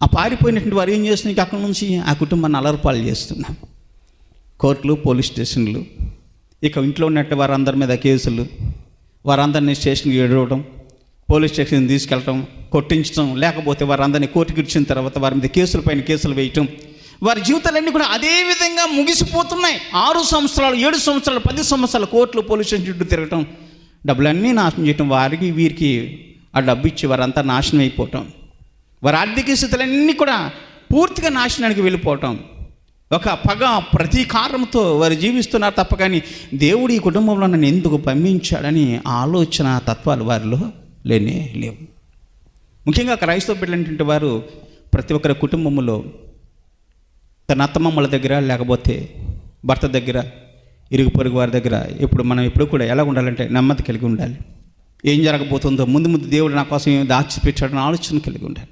ఆ పారిపోయినటువంటి వారు ఏం చేస్తున్నాయి అక్కడి నుంచి ఆ కుటుంబాన్ని అలర్పాలు చేస్తున్నాం కోర్టులు పోలీస్ స్టేషన్లు ఇక ఇంట్లో ఉన్నట్టు వారందరి మీద కేసులు వారందరినీ స్టేషన్కి ఎడవటం పోలీస్ స్టేషన్ తీసుకెళ్ళటం కొట్టించడం లేకపోతే వారందరినీ కోర్టుకి ఇచ్చిన తర్వాత వారి మీద కేసుల పైన కేసులు వేయటం వారి జీవితాలన్నీ కూడా అదే విధంగా ముగిసిపోతున్నాయి. ఆరు సంవత్సరాలు ఏడు సంవత్సరాలు పది సంవత్సరాలు కోర్టులు పోలీస్ స్టేషన్ చుట్టూ తిరగటం డబ్బులన్నీ నాశనం చేయటం వారికి వీరికి ఆ డబ్బు ఇచ్చి వారంతా నాశనం అయిపోవటం. వారి ఆర్థిక స్థితులన్నీ కూడా పూర్తిగా నాశనానికి వెళ్ళిపోవటం. ఒక పగ ప్రతీకారంతో వారు జీవిస్తున్నారు తప్ప కానీ దేవుడు ఈ కుటుంబంలో నన్ను ఎందుకు పంపించాడని ఆలోచన తత్వాలు వారిలో లేనే లేవు. ముఖ్యంగా క్రైస్తవ బిడ్డలంటే వారు ప్రతి ఒక్కరి కుటుంబంలో తన అత్తమమ్మల దగ్గర లేకపోతే భర్త దగ్గర ఇరుగు పొరుగు వారి దగ్గర ఇప్పుడు మనం ఎప్పుడు కూడా ఎలా ఉండాలంటే నెమ్మది కలిగి ఉండాలి. ఏం జరగబోతుందో ముందు ముందు దేవుడు నా కోసం ఏమి దాచిపెట్టాడని ఆలోచన కలిగి ఉండాలి.